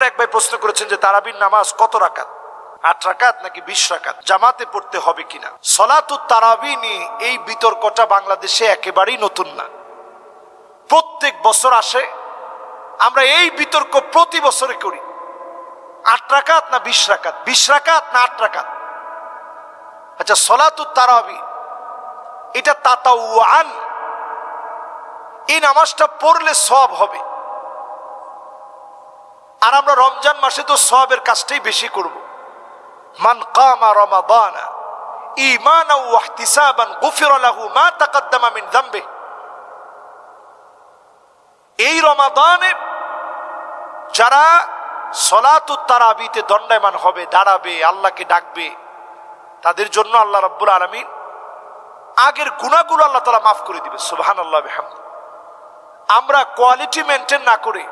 এক ভাই প্রশ্ন করেছেন যে তারাবির নামাজ কত রাকাত? আট রাকাত নাকি বিশ রাকাত? জামাতে পড়তে হবে কিনা? সলাতু তারাবি নিয়ে এই বিতর্কটা বাংলাদেশে একেবারেই নতুন না। প্রত্যেক বছর আসে, আমরা এই বিতর্ক প্রতি বছরে করি। আট রাকাত না বিশ রাকাত? বিশ রাকাত না আট রাকাত? আচ্ছা সলাতু তারাবি এটা তাতাওয়ান। এই নামাজটা পড়লে সব হবে। আর আমরা রমজান মাসে তো সবের কাজটাই বেশি করব। মান কামা রমাদানা, ঈমানা ওয়া ইহতিসাবান গুফিরা লাহু মা তাকাদ্দামা মিন যামবে এই রমাদানে যারা সলাতু তারাবিতে দণ্ডায়মান হবে, দাঁড়াবে, আল্লাহকে ডাকবে, তাদের জন্য আল্লাহ রাব্বুল আলামিন আগের গুণাগুলো আল্লাহ তালা মাফ করে দিবে সুবহান আল্লাহ আমরা কোয়ালিটি মেনটেন না করে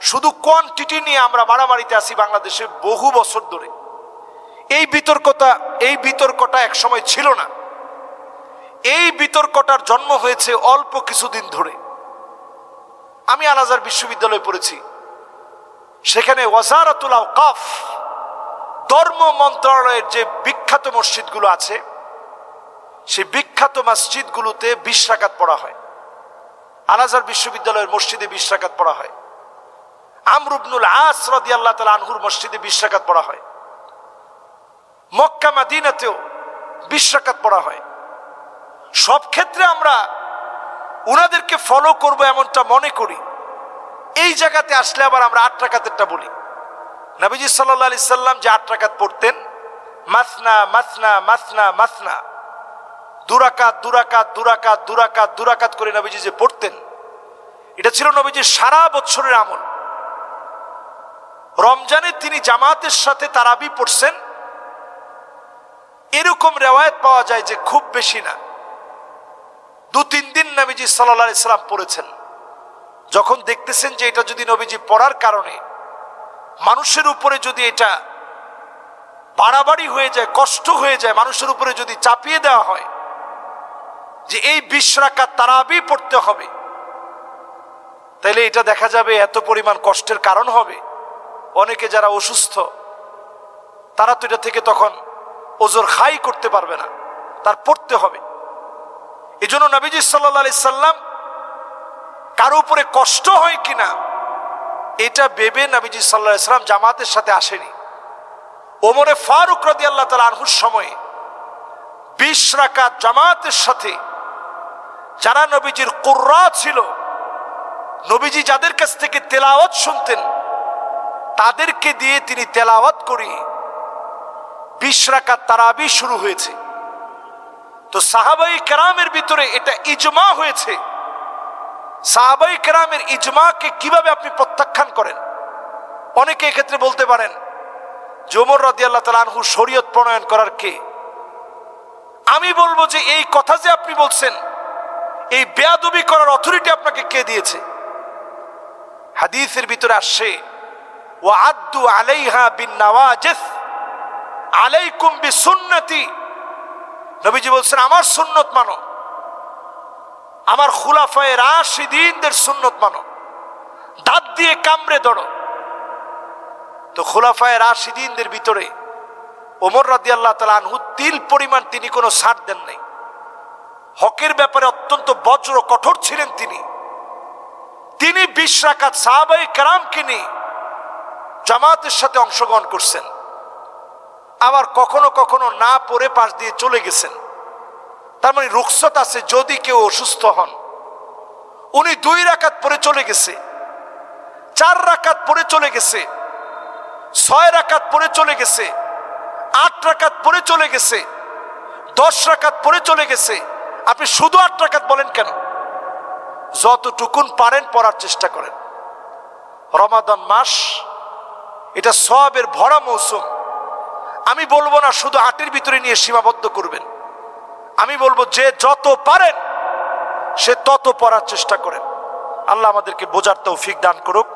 শুধু কোয়ান্টিটি নিয়ে আমরা মারামারিতে আছি বাংলাদেশে বহু বছর ধরে। এই বিতর্কতা, এই বিতর্কটা এক সময় ছিল না। এই বিতর্কটার জন্ম হয়েছে অল্প কিছুদিন ধরে। আমি আলাজার বিশ্ববিদ্যালয়ে পড়েছি। সেখানে ওয়াজারাতুল আওকাফ, ধর্ম মন্ত্রণালয়ের যে বিখ্যাত মসজিদগুলো আছে সেই বিখ্যাত মসজিদগুলোতে বিশ রাকাত পড়া হয়। আলাজার বিশ্ববিদ্যালয়ের মসজিদে বিশ রাকাত পড়া হয়। আমরুবনুল আস রদি আল্লাহ তালা আনহুর মসজিদে বিশ রাকাত পড়া হয়। মক্কা মাদিনাতেও বিশ রাকাত পড়া হয়। সব ক্ষেত্রে আমরা উনাদেরকে ফলো করব এমনটা মনে করি। এই জায়গাতে আসলে আবার আমরা আট রাকাতেরটা বলি। নবীজি সাল্লাহ আলি সাল্লাম যে আট রাকাত পড়তেন, মাসনা মাসনা মাসনা মাসনা। দুরাকাত দুরাকাত দুরাকাত দুরাকাত দুরাকাত করে নবীজি যে পড়তেন, এটা ছিল নবীজির সারা বছরের আমল। রমজানে তিনি জামাতের সাথে তারাবি পড়ছেন। এরকম রেওয়ায়ত পাওয়া যায় যে খুব বেশি না। দু তিন দিন নবীজি সাল্লা ইসলাম পড়েছেন। যখন দেখতেছেন যে এটা যদি নবীজি পড়ার কারণে মানুষের উপরে যদি এটা বাড়াবাড়ি হয়ে যায়, কষ্ট হয়ে যায়, মানুষের উপরে যদি চাপিয়ে দেওয়া হয়, যে এই বিশ রাকাত তারাবি পড়তে হবে, তাইলে এটা দেখা যাবে এত পরিমাণ কষ্টের কারণ হবে। অনেকে যারা অসুস্থ, তারা তো এটা থেকে তখন ওজোর খাই করতে পারবে না, তার পড়তে হবে। এই জন্য নবীজি সাল্লা সাল্লাম কারও উপরে কষ্ট হয় কিনা এটা ভেবে নবীজি সাল্লাহ সাল্লাম জামাতের সাথে আসেনি। ওমরে ফারুক রদি আল্লাহ তালা আনহুর সময়ে বিশ রাকাত জামাতের সাথে যারা নবীজির কুর্রা ছিল, নবীজি যাদের কাছ থেকে তেলাওয়াত শুনতেন তাদেরকে দিয়ে তিনি তেলাওয়াত করিয়ে বিশ রাকাত তারাবি শুরু হয়েছে। তো সাহাবাই কেরামের ভিতরে এটা ইজমা হয়েছে। সাহাবাই কেরামের ইজমাকে কীভাবে আপনি প্রত্যাখ্যান করেন? অনেকে এক্ষেত্রে বলতে পারেন জমর রাদি আল্লাহ আনহু শরীয়ত প্রণয়ন করার কে? আমি বলব যে এই কথা যে আপনি বলছেন, এই বেয়াদবি করার অথরিটি আপনাকে কে দিয়েছে? হাদিসের ভিতরে আসছে ও আদু আলাইহা বিন নওয়াজেস আলাইকুম বি সুন্নতি নবীজি বলছেন, আমার সুন্নত মানো। আমার খুলাফায়ে রাশিদিনদের সুন্নত মানো। দাঁত দিয়ে কামড়ে ধরো। তো খোলাফায় রাশিদিনদের ভিতরে ওমর রাদি আল্লাহ তালা আনহু তিল পরিমাণ তিনি কোনো ছাড় দেন নাই। হকের ব্যাপারে অত্যন্ত বজ্র, কঠোর ছিলেন তিনি। তিনি বিশ রাকাত সাহাবাই কারামকে নিয়ে জামাতের সাথে অংশগ্রহণ করছেন। আবার কখনো কখনো না পড়ে পাশ দিয়ে চলে গেছেন। তার মানে রুখসত আছে যদি কেউ অসুস্থ হন। উনি দুই রাকাত পরে চলে গেছে, চার রাকাত পরে চলে গেছে, ছয় রাকাত পরে চলে গেছে, আট রাকাত পরে চলে গেছে, দশ রাকাত পরে চলে গেছে। আপনি শুধু আট রাকাত বলেন কেন? যতটুকুন পারেন পড়ার চেষ্টা করেন। রমাদান মাস এটা সবের ভরা মৌসুম। আমি বলব না শুধু আটের ভিতরে নিয়ে সীমাবদ্ধ করবেন। আমি বলব যে যত পারেন, সে তত পড়ার চেষ্টা করেন। আল্লাহ আমাদেরকে বোঝার তৌফিক দান করুক।